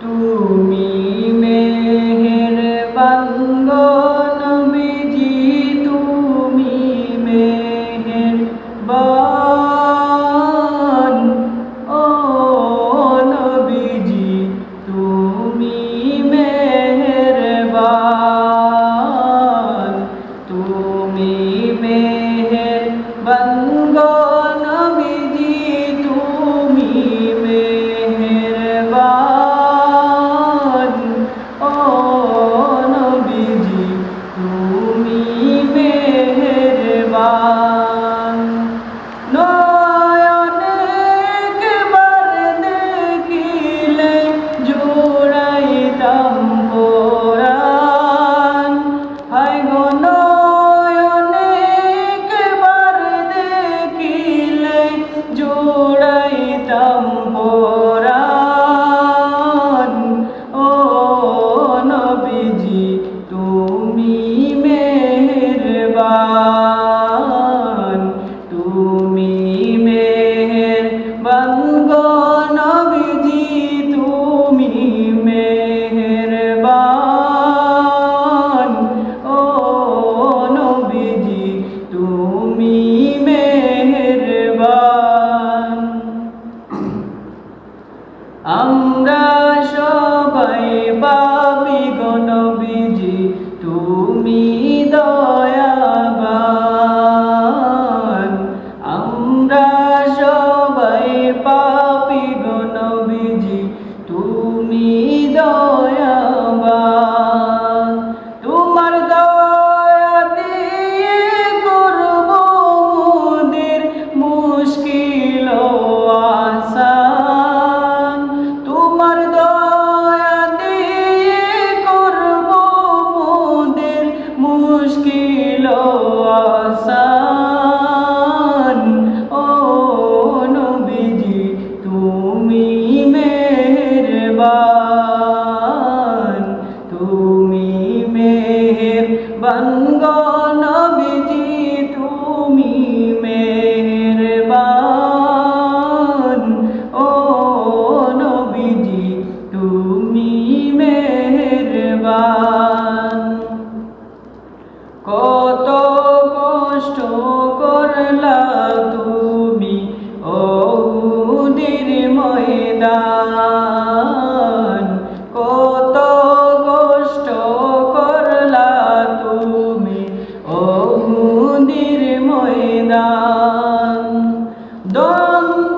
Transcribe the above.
তুমি মেহের বাঙ্গ নবীজি তুমি মেহের বান ও নবীজি, তুমি মেহের বান তুমি মেহের বাঙ্গ 아. bắn gõ Senhor.